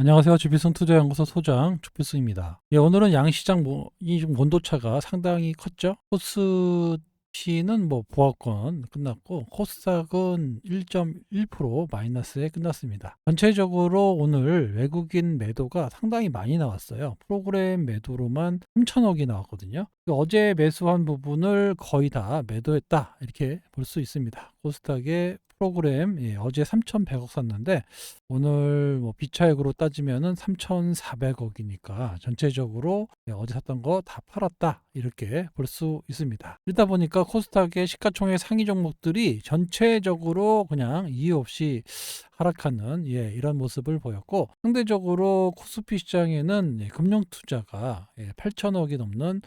안녕하세요. 주필승 투자연구소 소장 주필승입니다. 예, 오늘은 양시장 뭐, 이좀 온도차가 상당히 컸죠. 코스피는 뭐 보합권 끝났고 코스닥은 1.1% 마이너스에 끝났습니다. 전체적으로 오늘 외국인 매도가 상당히 많이 나왔어요. 프로그램 매도로만 3천억이 나왔거든요. 그 어제 매수한 부분을 거의 다 매도했다 이렇게 볼 수 있습니다. 코스닥의 프로그램 예, 어제 3,100억 샀는데 오늘 뭐 비차액으로 따지면은 3,400억이니까 전체적으로 예, 어제 샀던 거 다 팔았다 이렇게 볼 수 있습니다. 이러다 보니까 코스닥의 시가총액 상위 종목들이 전체적으로 그냥 이유 없이 하락하는 예, 이런 모습을 보였고 상대적으로 코스피 시장에는 예, 금융 투자가 예, 8천억이 넘는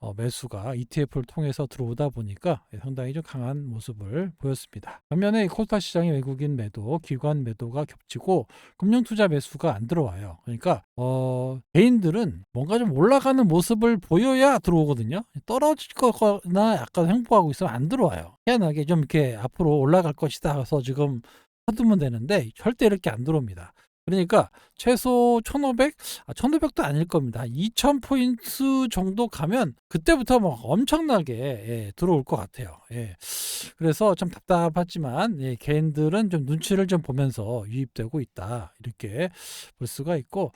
어, 매수가 ETF를 통해서 들어오다 보니까 예, 상당히 좀 강한 모습을 보였습니다. 반면에 이 코스닥 시장의 외국인 매도, 기관 매도가 겹치고 금융 투자 매수가 안 들어와요. 그러니까 어, 개인들은 뭔가 좀 올라가는 모습을 보여야 들어오 거든요. 떨어질 거나 약간 횡보하고 있으면 안 들어와요. 희한하게 좀 이렇게 앞으로 올라갈 것이다 해서 지금 사두면 되는데 절대 이렇게 안 들어옵니다. 그러니까 최소 1500, 아, 1500도 아닐 겁니다. 2000포인트 정도 가면 그때부터 막 엄청나게 예, 들어올 것 같아요. 예. 그래서 참 답답하지만 예, 개인들은 좀 눈치를 좀 보면서 유입되고 있다. 이렇게 볼 수가 있고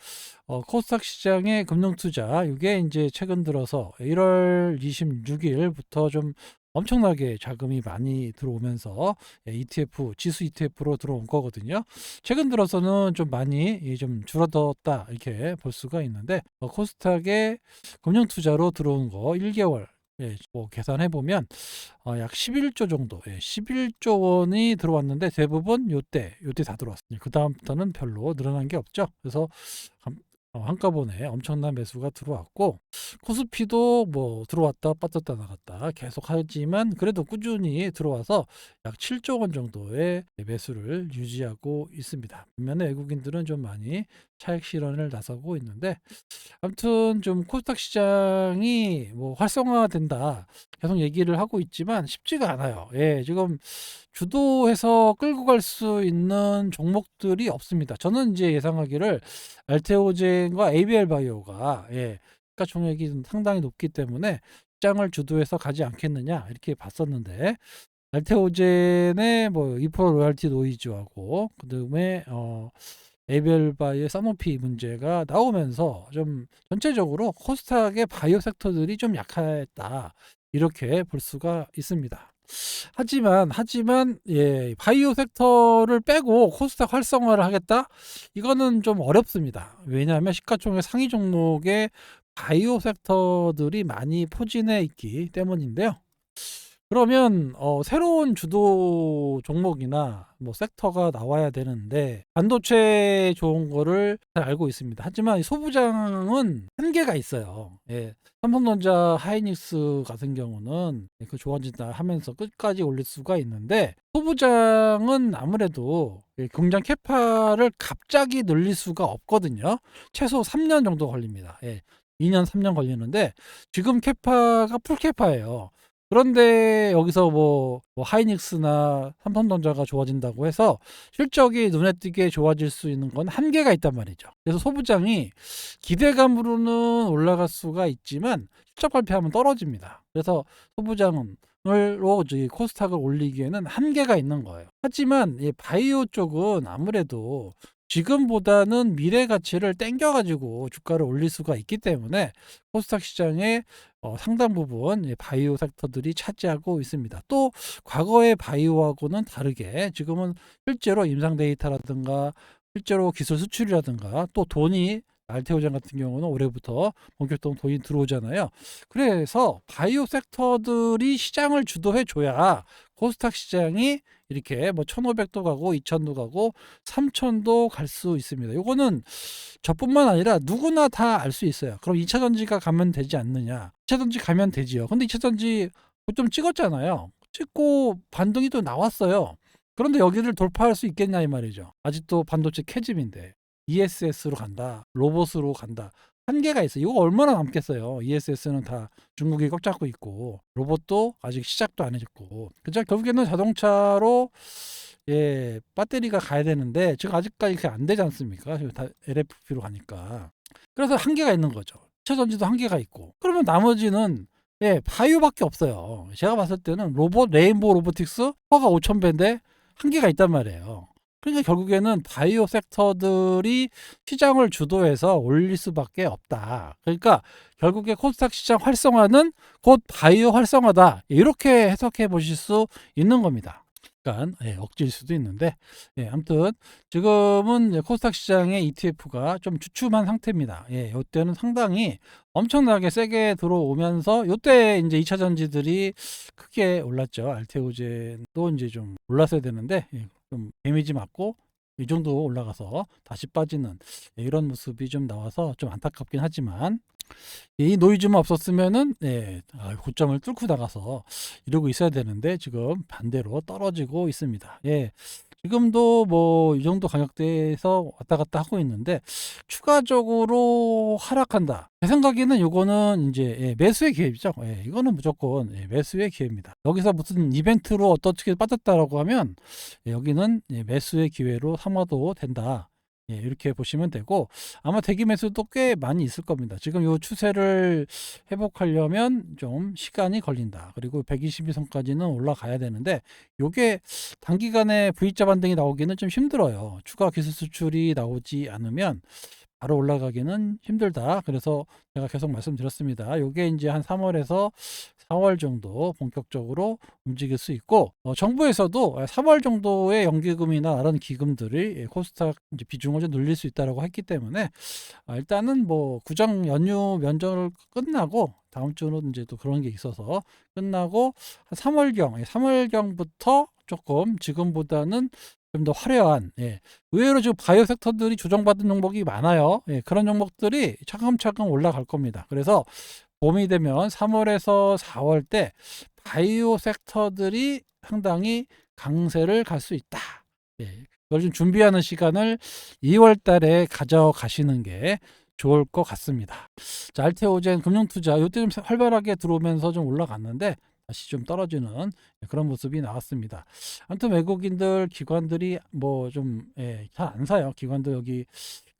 어, 코스닥 시장의 금융 투자 이게 이제 최근 들어서 1월 26일부터 좀 엄청나게 자금이 많이 들어오면서 예, ETF, 지수 ETF로 들어온 거거든요. 최근 들어서는 좀 많이 예, 좀 줄어들었다 이렇게 볼 수가 있는데 어, 코스닥에 금융 투자로 들어온 거 1개월 예, 뭐 계산해 보면 어, 약 11조 정도, 예, 11조 원이 들어왔는데 대부분 요때 요때 다 들어왔습니다. 그 다음부터는 별로 늘어난 게 없죠. 그래서 한- 어, 한꺼번에 엄청난 매수가 들어왔고 코스피도 뭐 들어왔다 빠졌다 나갔다 계속 하지만 그래도 꾸준히 들어와서 약 7조 원 정도의 매수를 유지하고 있습니다. 반면에 외국인들은 좀 많이 차익 실현을 나서고 있는데 아무튼 좀 코스닥 시장이 뭐 활성화된다 계속 얘기를 하고 있지만 쉽지가 않아요. 예, 지금 주도해서 끌고 갈 수 있는 종목들이 없습니다. 저는 이제 예상하기를 알테오젠과 ABL 바이오가 예, 시가 총액이 좀 상당히 높기 때문에 시장을 주도해서 가지 않겠느냐 이렇게 봤었는데 알테오젠의 뭐2% 로얄티 노이즈하고 그다음에 어 바이오의 사노피 문제가 나오면서 좀 전체적으로 코스닥의 바이오 섹터들이 좀 약했다. 이렇게 볼 수가 있습니다. 하지만 하지만 예 바이오 섹터를 빼고 코스닥 활성화를 하겠다? 이거는 좀 어렵습니다. 왜냐하면 시가총액 상위 종목에 바이오 섹터들이 많이 포진해 있기 때문인데요 그러면 어, 새로운 주도 종목이나 뭐 섹터가 나와야 되는데 반도체 좋은 거를 잘 알고 있습니다. 하지만 이 소부장은 한계가 있어요. 예. 삼성전자 하이닉스 같은 경우는 그 좋아진다 하면서 끝까지 올릴 수가 있는데 소부장은 아무래도 이 공장 캐파를 갑자기 늘릴 수가 없거든요. 최소 3년 정도 걸립니다. 예. 2년, 3년 걸리는데 지금 캐파가 풀 캐파예요. 그런데 여기서 뭐, 뭐 하이닉스나 삼성전자가 좋아진다고 해서 실적이 눈에 띄게 좋아질 수 있는 건 한계가 있단 말이죠. 그래서 소부장이 기대감으로는 올라갈 수가 있지만 실적 발표하면 떨어집니다. 그래서 소부장은 저기 코스닥을 올리기에는 한계가 있는 거예요. 하지만 이 바이오 쪽은 아무래도 지금보다는 미래 가치를 땡겨가지고 주가를 올릴 수가 있기 때문에 코스닥 시장의 어, 상당 부분 이 바이오 섹터들이 차지하고 있습니다. 또 과거의 바이오하고는 다르게 지금은 실제로 임상 데이터라든가 실제로 기술 수출이라든가 또 돈이 알테오젠 같은 경우는 올해부터 본격적으로 돈이 들어오잖아요. 그래서 바이오 섹터들이 시장을 주도해 줘야 코스닥 시장이 이렇게 뭐 1500도 가고 2000도 가고 3000도 갈 수 있습니다. 요거는 저뿐만 아니라 누구나 다 알 수 있어요. 그럼 2차 전지가 가면 되지 않느냐? 2차 전지 가면 되지요. 근데 2차 전지 좀 찍었잖아요. 찍고 반등이 또 나왔어요. 그런데 여기를 돌파할 수 있겠냐 이 말이죠. 아직도 반도체 캐즘인데 ESS로 간다, 로봇으로 간다. 한계가 있어요. 이거 얼마나 남겠어요. ESS는 다 중국이 꽉 잡고 있고 로봇도 아직 시작도 안 해졌고 그죠? 결국에는 자동차로 예, 배터리가 가야 되는데 지금 아직까지 그게 안 되지 않습니까? 지금 다 LFP로 가니까. 그래서 한계가 있는 거죠. 차전지도 한계가 있고. 그러면 나머지는 예, 바이오밖에 없어요. 제가 봤을 때는 로봇 레인보우 로보틱스 허가 5,000배인데 한계가 있단 말이에요. 그러니까 결국에는 바이오 섹터들이 시장을 주도해서 올릴 수밖에 없다. 그러니까 결국에 코스닥 시장 활성화는 곧 바이오 활성화다. 이렇게 해석해 보실 수 있는 겁니다. 약간 예, 억지일 수도 있는데 예, 아무튼 지금은 코스닥 시장의 ETF가 좀 주춤한 상태입니다. 예, 이때는 상당히 엄청나게 세게 들어오면서 이때 이제 2차 전지들이 크게 올랐죠. 알테오젠도 이제 좀 올랐어야 되는데 예, 좀 데미지 맞고 이 정도 올라가서 다시 빠지는 예, 이런 모습이 좀 나와서 좀 안타깝긴 하지만 이 노이즈만 없었으면은 예, 아, 고점을 뚫고 나가서 이러고 있어야 되는데 지금 반대로 떨어지고 있습니다. 예. 지금도 뭐 이 정도 가격대에서 왔다 갔다 하고 있는데 추가적으로 하락한다. 제 생각에는 요거는 이제 예, 매수의 기회죠. 예, 이거는 무조건 예, 매수의 기회입니다. 여기서 무슨 이벤트로 어떻게 빠졌다라고 하면 예, 여기는 예, 매수의 기회로 삼아도 된다. 예, 이렇게 보시면 되고 아마 대기 매수도 꽤 많이 있을 겁니다. 지금 요 추세를 회복하려면 좀 시간이 걸린다. 그리고 122선까지는 올라가야 되는데 요게 단기간에 V자 반등이 나오기는 좀 힘들어요. 추가 기술 수출이 나오지 않으면 바로 올라가기는 힘들다. 그래서 제가 계속 말씀드렸습니다. 요게 이제 한 3월에서 4월 정도 본격적으로 움직일 수 있고 어, 정부에서도 3월 정도의 연기금이나 다른 기금들이 예, 코스닥 비중을 좀 늘릴 수 있다라고 했기 때문에 아, 일단은 뭐 구정 연휴 면접 끝나고 다음 주는 이제 또 그런 게 있어서 끝나고 한 3월경, 3월경부터 조금 지금보다는 좀 더 화려한 예. 의외로 지금 바이오 섹터들이 조정받은 종목이 많아요. 예, 그런 종목들이 차근차근 올라갈 겁니다. 그래서 봄이 되면 3월에서 4월 때 바이오 섹터들이 상당히 강세를 갈 수 있다. 예, 그걸 좀 준비하는 시간을 2월 달에 가져가시는 게 좋을 것 같습니다. 자, 알테오젠 금융투자 이때 좀 활발하게 들어오면서 좀 올라갔는데 다시 좀 떨어지는 그런 모습이 나왔습니다. 아무튼 외국인들 기관들이 뭐 좀 잘안 사요. 기관도 여기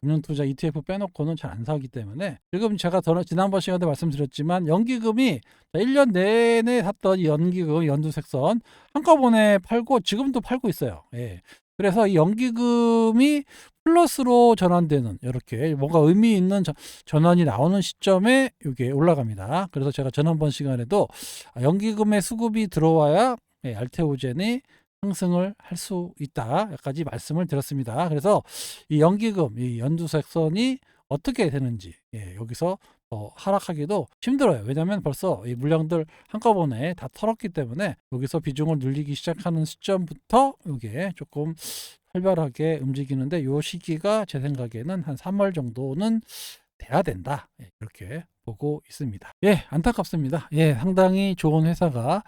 금융투자 ETF 빼놓고는 잘 안 사기 때문에 지금 제가 더 지난번 시간에 말씀드렸지만 연기금이 1년 내내 샀던 이 연기금 연두색선 한꺼번에 팔고 지금도 팔고 있어요. 예. 그래서 이 연기금이 플러스로 전환되는 이렇게 뭔가 의미 있는 전- 전환이 나오는 시점에 이게 올라갑니다. 그래서 제가 지난번 시간에도 아, 연기금의 수급이 들어와야 예, 알테오젠이 상승을 할 수 있다까지 말씀을 드렸습니다. 그래서 이 연기금, 이 연두색선이 어떻게 되는지 예, 여기서 어, 하락하기도 힘들어요. 왜냐하면 벌써 이 물량들 한꺼번에 다 털었기 때문에 여기서 비중을 늘리기 시작하는 시점부터 이게 조금 활발하게 움직이는데 요 시기가 제 생각에는 한 3월 정도는 돼야 된다. 예, 이렇게 보고 있습니다. 예, 안타깝습니다. 예, 상당히 좋은 회사가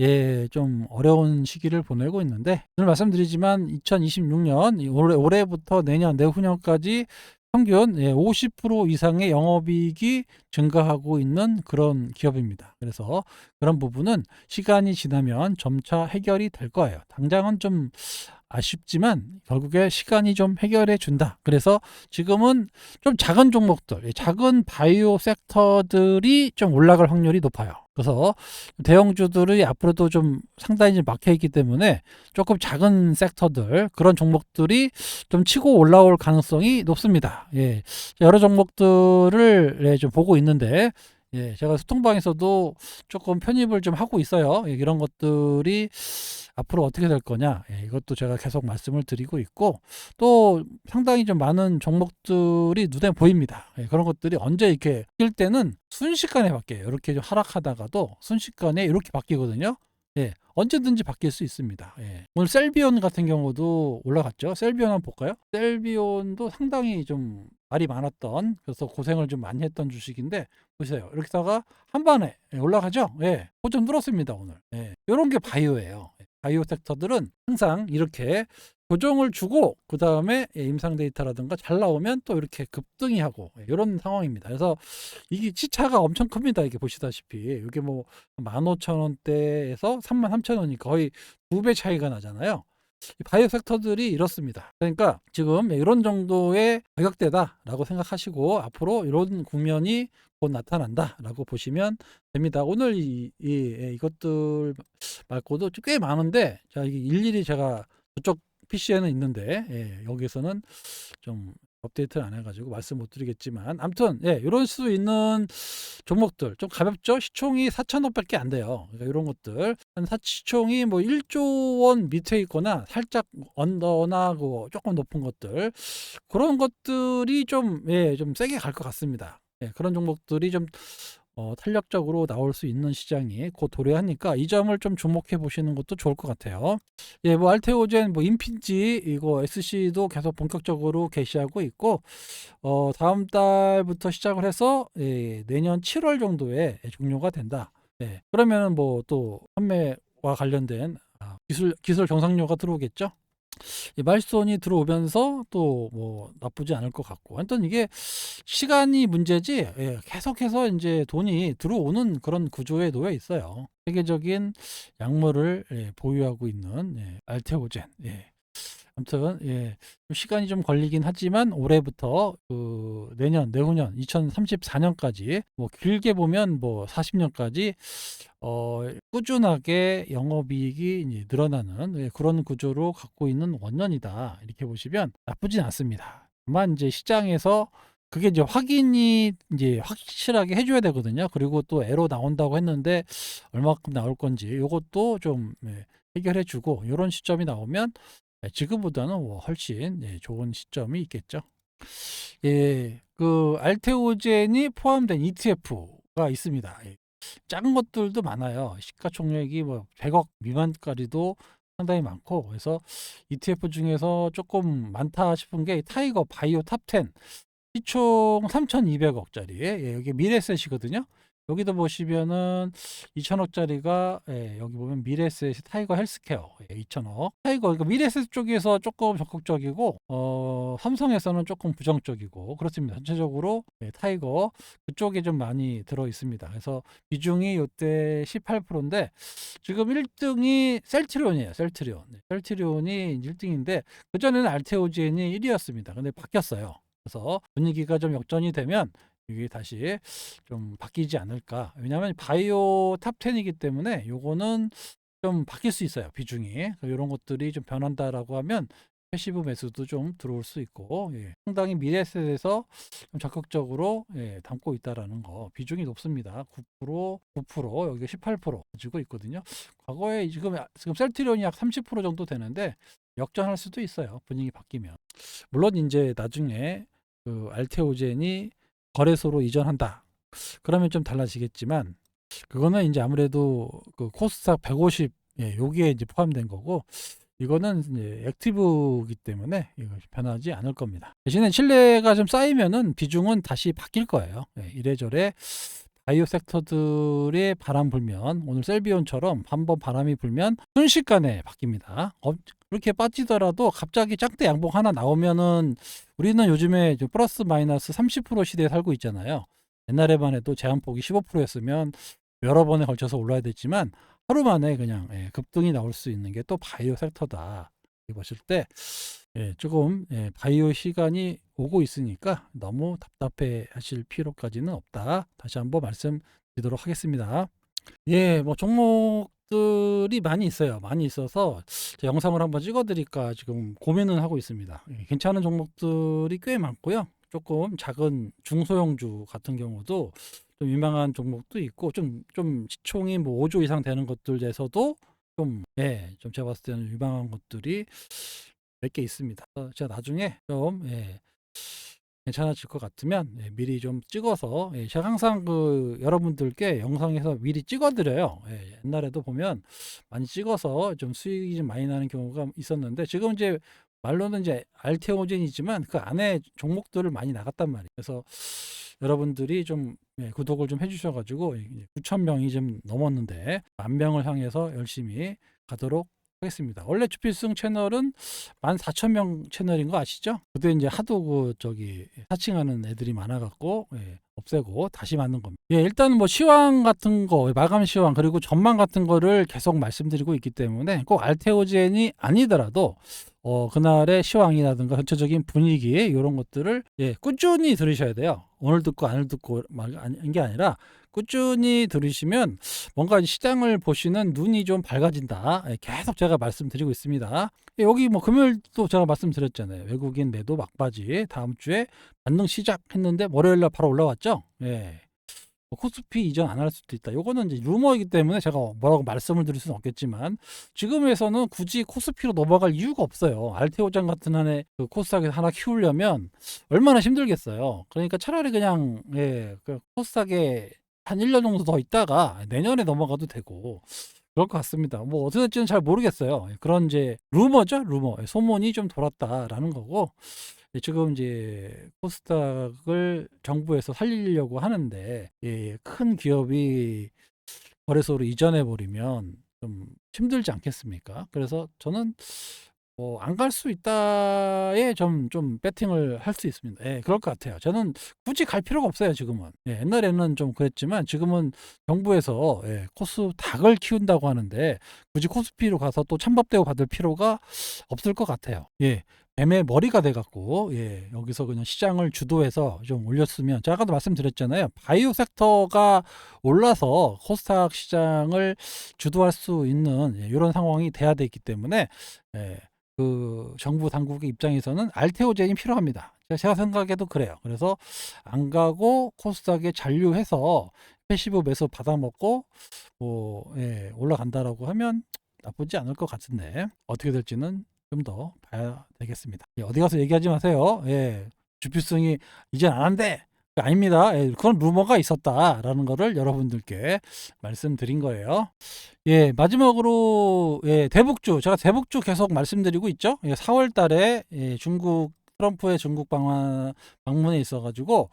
예, 좀 어려운 시기를 보내고 있는데 오늘 말씀드리지만 2026년 올해 올해부터 내년 내후년까지 평균 예, 50% 이상의 영업이익이 증가하고 있는 그런 기업입니다. 그래서 그런 부분은 시간이 지나면 점차 해결이 될 거예요. 당장은 좀 아쉽지만 결국에 시간이 좀 해결해 준다. 그래서 지금은 좀 작은 종목들, 예, 작은 바이오 섹터들이 좀 올라갈 확률이 높아요. 그래서 대형주들이 앞으로도 좀 상당히 좀 막혀 있기 때문에 조금 작은 섹터들 그런 종목들이 좀 치고 올라올 가능성이 높습니다. 예. 여러 종목들을 예, 좀 보고 있는데 예, 제가 소통방에서도 조금 편입을 좀 하고 있어요. 예, 이런 것들이 앞으로 어떻게 될 거냐. 예, 이것도 제가 계속 말씀을 드리고 있고 또 상당히 좀 많은 종목들이 눈에 보입니다. 예, 그런 것들이 언제 이렇게 뛸 때는 순식간에 바뀌어요. 이렇게 좀 하락하다가도 순식간에 이렇게 바뀌거든요. 예, 언제든지 바뀔 수 있습니다. 예. 오늘 셀비온 같은 경우도 올라갔죠. 셀비온 한번 볼까요? 셀비온도 상당히 좀 말이 많았던 그래서 고생을 좀 많이 했던 주식인데 보세요. 이렇게 다가 한 번에 예, 올라가죠. 예, 고점 뚫었습니다 오늘. 예, 이런 게 바이오예요. 바이오 섹터들은 항상 이렇게 조정을 주고 그 다음에 임상 데이터라든가 잘 나오면 또 이렇게 급등이 하고 이런 상황입니다. 그래서 이게 치차가 엄청 큽니다. 이게 보시다시피 이게 뭐 15,000원대에서 33,000원이 거의 두 배 차이가 나잖아요. 이 바이오 섹터들이 이렇습니다. 그러니까 지금 이런 정도의 가격대다라고 생각하시고 앞으로 이런 국면이 곧 나타난다라고 보시면 됩니다. 오늘 이, 이 예, 이것들 말고도 꽤 많은데 자 일일이 제가 저쪽 PC에는 있는데 예, 여기서는 좀 업데이트를 안 해가지고 말씀 못 드리겠지만 아무튼 예 이런 수 있는 종목들 좀 가볍죠? 시총이 4천억밖에 안 돼요. 그러니까 이런 것들. 한 사- 시총이 뭐 1조 원 밑에 있거나 살짝 언더나 그 조금 높은 것들. 그런 것들이 좀예좀 세게 갈 것 같습니다. 예, 그런 종목들이 좀 어, 탄력적으로 나올 수 있는 시장이 곧 도래하니까 이 점을 좀 주목해 보시는 것도 좋을 것 같아요. 예, 뭐 알테오젠, 뭐 인핀지 이거 SC도 계속 본격적으로 개시하고 있고 어, 다음 달부터 시작을 해서 예, 내년 7월 정도에 종료가 된다. 예, 그러면은 뭐 또 판매와 관련된 아, 기술 기술 경상료가 들어오겠죠. 이 마일스톤이 들어오면서 또 뭐 나쁘지 않을 것 같고 하여튼 이게 시간이 문제지 예, 계속해서 이제 돈이 들어오는 그런 구조에 놓여 있어요 세계적인 약물을 예, 보유하고 있는 예, 알테오젠 예. 아무튼 예, 좀 시간이 좀 걸리긴 하지만 올해부터 그 내년 내후년 2034년까지 뭐 길게 보면 뭐 40년까지 어, 꾸준하게 영업이익이 이제 늘어나는 예, 그런 구조로 갖고 있는 원년이다 이렇게 보시면 나쁘진 않습니다. 다만 이제 시장에서 그게 이제 확인이 이제 확실하게 해줘야 되거든요. 그리고 또 에로 나온다고 했는데 얼마큼 나올 건지 이것도 좀 예, 해결해주고 이런 시점이 나오면 예, 지금보다는 뭐 훨씬 예, 좋은 시점이 있겠죠. 예, 그 알테오젠이 포함된 ETF가 있습니다. 예, 작은 것들도 많아요. 시가총액이 뭐 100억 미만까지도 상당히 많고 그래서 ETF 중에서 조금 많다 싶은 게 타이거 바이오 탑10 시총 3,200억짜리 예, 여기 미래셋이거든요. 여기도 보시면은 2천억짜리가 예, 여기 보면 미래셋 타이거 헬스케어 예, 2천억 타이거 그러니까 미래셋 쪽에서 조금 적극적이고 어, 삼성에서는 조금 부정적이고 그렇습니다. 전체적으로 예, 타이거 그쪽에 좀 많이 들어 있습니다. 그래서 비중이 이때 18%인데 지금 1등이 셀트리온이에요. 셀트리온. 네, 셀트리온이 1등인데 그 전에는 알테오젠이 1위였습니다. 근데 바뀌었어요. 그래서 분위기가 좀 역전이 되면 이게 다시 좀 바뀌지 않을까. 왜냐하면 바이오 탑10이기 때문에 요거는 좀 바뀔 수 있어요. 비중이. 이런 것들이 좀 변한다라고 하면 패시브 매수도 좀 들어올 수 있고 예. 상당히 미래셋에서 좀 적극적으로 예, 담고 있다라는 거 비중이 높습니다. 9% 9% 여기 18% 가지고 있거든요. 과거에 지금 지금 셀트리온이 약 30% 정도 되는데 역전할 수도 있어요. 분위기 바뀌면 물론 이제 나중에 그 알테오젠이 거래소로 이전한다. 그러면 좀 달라지겠지만 그거는 이제 아무래도 그 코스닥 150 예, 여기에 이제 포함된 거고 이거는 이제 액티브이기 때문에 이거 변하지 않을 겁니다. 대신에 신뢰가 좀 쌓이면은 비중은 다시 바뀔 거예요. 예, 이래저래 바이오 섹터들의 바람 불면 오늘 셀비온처럼 한번 바람이 불면 순식간에 바뀝니다. 어, 그렇게 빠지더라도 갑자기 짝대 양봉 하나 나오면은 우리는 요즘에 좀 플러스 마이너스 30% 시대에 살고 있잖아요. 옛날에만 해도 제한폭이 15%였으면 여러 번에 걸쳐서 올라야 됐지만 하루 만에 그냥 예, 급등이 나올 수 있는 게 또 바이오 섹터다. 보실 때 예, 조금 예, 바이오 시간이 오고 있으니까 너무 답답해 하실 필요까지는 없다. 다시 한번 말씀드리도록 하겠습니다. 예, 뭐 종목들이 많이 있어요. 많이 있어서 제 영상을 한번 찍어드릴까 지금 고민은 하고 있습니다. 예, 괜찮은 종목들이 꽤 많고요. 조금 작은 중소형주 같은 경우도 좀 유망한 종목도 있고 좀 좀 시총이 뭐 5조 이상 되는 것들에서도 좀 예, 좀 제가 봤을 때는 유망한 것들이 몇 개 있습니다. 어, 제가 나중에 좀 예, 괜찮아질 것 같으면 예, 미리 좀 찍어서 예, 제가 항상 그 여러분들께 영상에서 미리 찍어드려요. 예, 옛날에도 보면 많이 찍어서 좀 수익이 좀 많이 나는 경우가 있었는데 지금 이제 말로는 이제 알테오젠이지만 그 안에 종목들을 많이 나갔단 말이에요. 그래서 여러분들이 좀 예, 구독을 좀 해주셔가지고 9천 명이 좀 넘었는데 만 명을 향해서 열심히 가도록 하겠습니다. 원래 주필승 채널은 14,000명 채널인 거 아시죠? 그때 이제 하도 그 저기 사칭하는 애들이 많아갖고 예, 없애고 다시 만든 겁니다. 예, 일단 뭐 시황 같은 거, 마감 시황 그리고 전망 같은 거를 계속 말씀드리고 있기 때문에 꼭 알테오젠이 아니더라도 어, 그날의 시황이라든가 전체적인 분위기 이런 것들을 예, 꾸준히 들으셔야 돼요. 오늘 듣고 오늘 듣고 말 아닌 게 아니라 꾸준히 들으시면 뭔가 시장을 보시는 눈이 좀 밝아진다. 예, 계속 제가 말씀드리고 있습니다. 예, 여기 뭐 금요일도 제가 말씀드렸잖아요. 외국인 매도 막바지 다음 주에 반등 시작했는데 월요일 날 바로 올라왔죠. 예. 뭐 코스피 이전 안 할 수도 있다. 요거는 이제 루머이기 때문에 제가 뭐라고 말씀을 드릴 수는 없겠지만 지금에서는 굳이 코스피로 넘어갈 이유가 없어요. 알테오장 같은 한에 그 코스닥에 하나 키우려면 얼마나 힘들겠어요. 그러니까 차라리 그냥 예, 그 코스닥에 한 1년 정도 더 있다가 내년에 넘어가도 되고 그럴 것 같습니다. 뭐 어떻게 될지는 잘 모르겠어요. 그런 이제 루머죠, 루머. 소문이 좀 돌았다라는 거고 예, 지금 이제 코스닥을 정부에서 살리려고 하는데 예, 큰 기업이 거래소로 이전해 버리면 좀 힘들지 않겠습니까? 그래서 저는 뭐 안 갈 수 있다에 좀 좀 배팅을 할 수 있습니다. 예, 그럴 것 같아요. 저는 굳이 갈 필요가 없어요, 지금은. 예, 옛날에는 좀 그랬지만 지금은 정부에서 예, 코스닥을 키운다고 하는데 굳이 코스피로 가서 또 찬밥대우 받을 필요가 없을 것 같아요. 예. 뱀의 머리가 돼갖고 예, 여기서 그냥 시장을 주도해서 좀 올렸으면 제가 아까도 말씀드렸잖아요. 바이오 섹터가 올라서 코스닥 시장을 주도할 수 있는 예, 이런 상황이 돼야 되기 때문에 예, 그 정부 당국의 입장에서는 알테오젠이 필요합니다. 제가 생각해도 그래요. 그래서 안 가고 코스닥에 잔류해서 패시브 매수 받아먹고 뭐 예, 올라간다라고 하면 나쁘지 않을 것 같은데 어떻게 될지는 좀 더 봐야 되겠습니다. 예, 어디 가서 얘기하지 마세요. 예, 주필승이 이젠 안 한대. 아닙니다. 예, 그런 루머가 있었다라는 거를 여러분들께 말씀드린 거예요. 예, 마지막으로 예, 대북주 제가 대북주 계속 말씀드리고 있죠. 예, 4월 달에 예, 중국 트럼프의 중국 방문 방문에 있어 가지고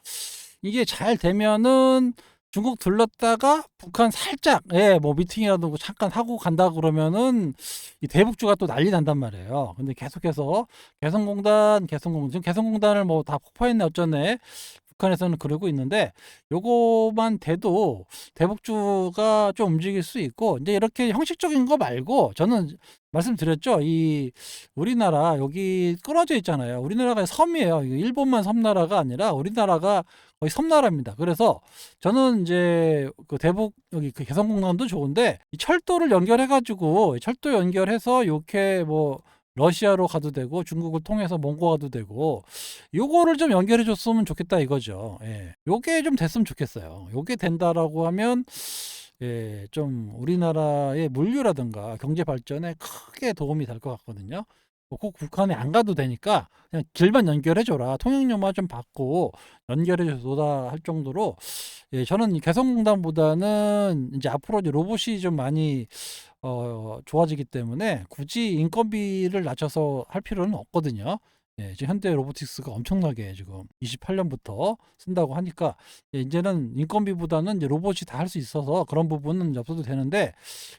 이게 잘 되면은 중국 들렀다가 북한 살짝 예, 뭐 미팅이라도 잠깐 하고 간다 그러면은 이 대북주가 또 난리 난단 말이에요. 근데 계속해서 개성공단, 개성공단, 지금 개성공단을 뭐 다 폭파했네 어쩌네. 북한에서는 그러고 있는데 요거만 돼도 대북주가 좀 움직일 수 있고 이제 이렇게 형식적인 거 말고 저는 말씀드렸죠. 이 우리나라 여기 끊어져 있잖아요. 우리나라가 섬이에요. 일본만 섬나라가 아니라 우리나라가 거의 섬나라입니다. 그래서 저는 이제 그 대북 여기 그 개성공단도 좋은데 이 철도를 연결해 가지고 철도 연결해서 이렇게 뭐 러시아로 가도 되고 중국을 통해서 몽고 가도 되고 요거를 좀 연결해 줬으면 좋겠다 이거죠. 예. 요게 좀 됐으면 좋겠어요. 요게 된다라고 하면 예, 좀 우리나라의 물류라든가 경제 발전에 크게 도움이 될 것 같거든요. 뭐꼭 북한에 안 가도 되니까 그냥 길만 연결해 줘라. 통행료만 좀 받고 연결해 줘라 할 정도로 예, 저는 이 개성공단보다는 이제 앞으로 이제 로봇이 좀 많이 어, 좋아지기 때문에 굳이 인건비를 낮춰서 할 필요는 없거든요. 예, 지금 현대 로보틱스가 엄청나게 지금 28년부터 쓴다고 하니까 예, 이제는 인건비보다는 이제 로봇이 다 할 수 있어서 그런 부분은 없어도 되는데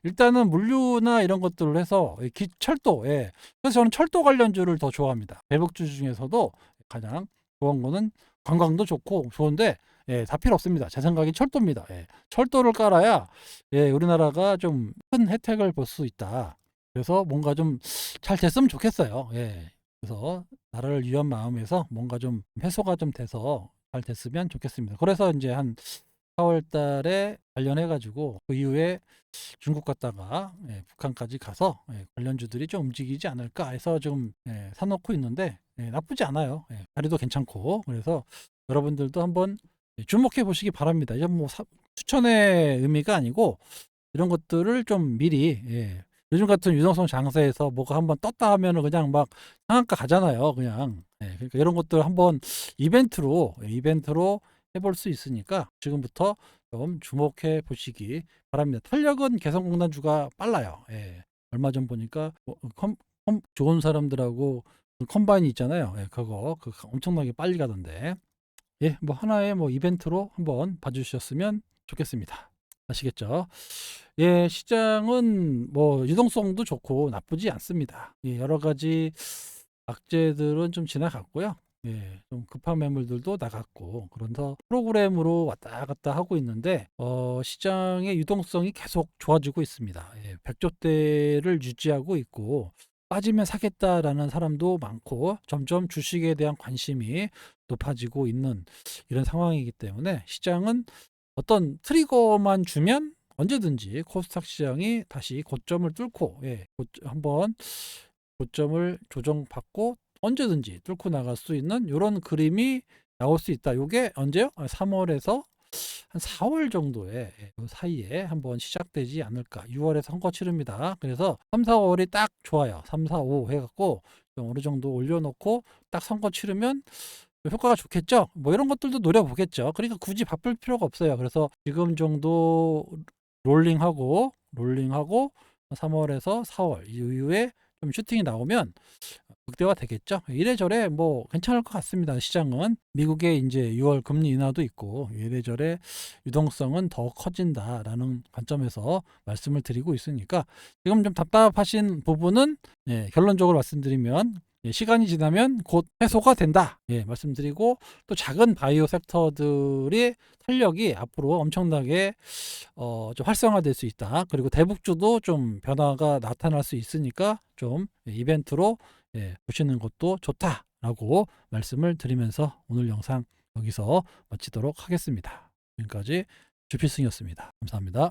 일단은 물류나 이런 것들을 해서 이 기, 철도, 예. 그래서 저는 철도 관련주를 더 좋아합니다. 대북주 중에서도 가장 좋은 거는 관광도 좋고 좋은데 예, 다 필요 없습니다. 제 생각엔 철도입니다. 예. 철도를 깔아야 예, 우리나라가 좀 큰 혜택을 볼 수 있다. 그래서 뭔가 좀 잘 됐으면 좋겠어요. 예. 그래서 나라를 위한 마음에서 뭔가 좀 해소가 좀 돼서 잘 됐으면 좋겠습니다. 그래서 이제 한 4월 달에 관련해 가지고 그 이후에 중국 갔다가 예, 북한까지 가서 예, 관련주들이 좀 움직이지 않을까 해서 좀 예, 사놓고 있는데 예, 나쁘지 않아요. 예, 자리도 괜찮고 그래서 여러분들도 한번 예, 주목해 보시기 바랍니다. 이건 뭐 사- 추천의 의미가 아니고 이런 것들을 좀 미리 예, 요즘 같은 유동성 장세에서 뭐가 한번 떴다 하면은 그냥 막 상한가 가잖아요. 그냥 예, 그러니까 이런 것들 한번 이벤트로 예, 이벤트로 해볼 수 있으니까 지금부터 좀 주목해 보시기 바랍니다. 탄력은 개성공단주가 빨라요. 예. 얼마 전 보니까 뭐 컴, 컴- 좋은 사람들하고 그 컴바인이 있잖아요. 예, 그거 그 엄청나게 빨리 가던데. 예, 뭐 하나의 뭐 이벤트로 한번 봐주셨으면 좋겠습니다. 아시겠죠? 예, 시장은 뭐 유동성도 좋고 나쁘지 않습니다. 예, 여러 가지 악재들은 좀 지나갔고요. 예, 좀 급한 매물들도 나갔고 그래서 프로그램으로 왔다 갔다 하고 있는데 어, 시장의 유동성이 계속 좋아지고 있습니다. 예, 100조 대를 유지하고 있고 빠지면 사겠다라는 사람도 많고 점점 주식에 대한 관심이 높아지고 있는 이런 상황이기 때문에 시장은 어떤 트리거만 주면 언제든지 코스닥 시장이 다시 고점을 뚫고 예, 고- 한번 고점을 조정받고 언제든지 뚫고 나갈 수 있는 이런 그림이 나올 수 있다. 요게 언제요? 3월에서 한 4월 정도에 예, 그 사이에 한번 시작되지 않을까. 6월에 선거 치릅니다. 그래서 3, 4월이 딱 좋아요. 3, 4, 5 해갖고 좀 어느 정도 올려놓고 딱 선거 치르면 효과가 좋겠죠. 뭐 이런 것들도 노려보겠죠. 그러니까 굳이 바쁠 필요가 없어요. 그래서 지금 정도 롤링하고 롤링하고 3월에서 4월 이후에 좀 슈팅이 나오면 극대화 되겠죠. 이래저래 뭐 괜찮을 것 같습니다. 시장은 미국의 이제 6월 금리 인하도 있고 이래저래 유동성은 더 커진다라는 관점에서 말씀을 드리고 있으니까 지금 좀 답답하신 부분은 예, 결론적으로 말씀드리면 예, 시간이 지나면 곧 해소가 된다. 예, 말씀드리고 또 작은 바이오 섹터들의 탄력이 앞으로 엄청나게 어, 좀 활성화될 수 있다. 그리고 대북주도 좀 변화가 나타날 수 있으니까 좀 이벤트로 예, 보시는 것도 좋다라고 말씀을 드리면서 오늘 영상 여기서 마치도록 하겠습니다. 지금까지 주필승이었습니다. 감사합니다.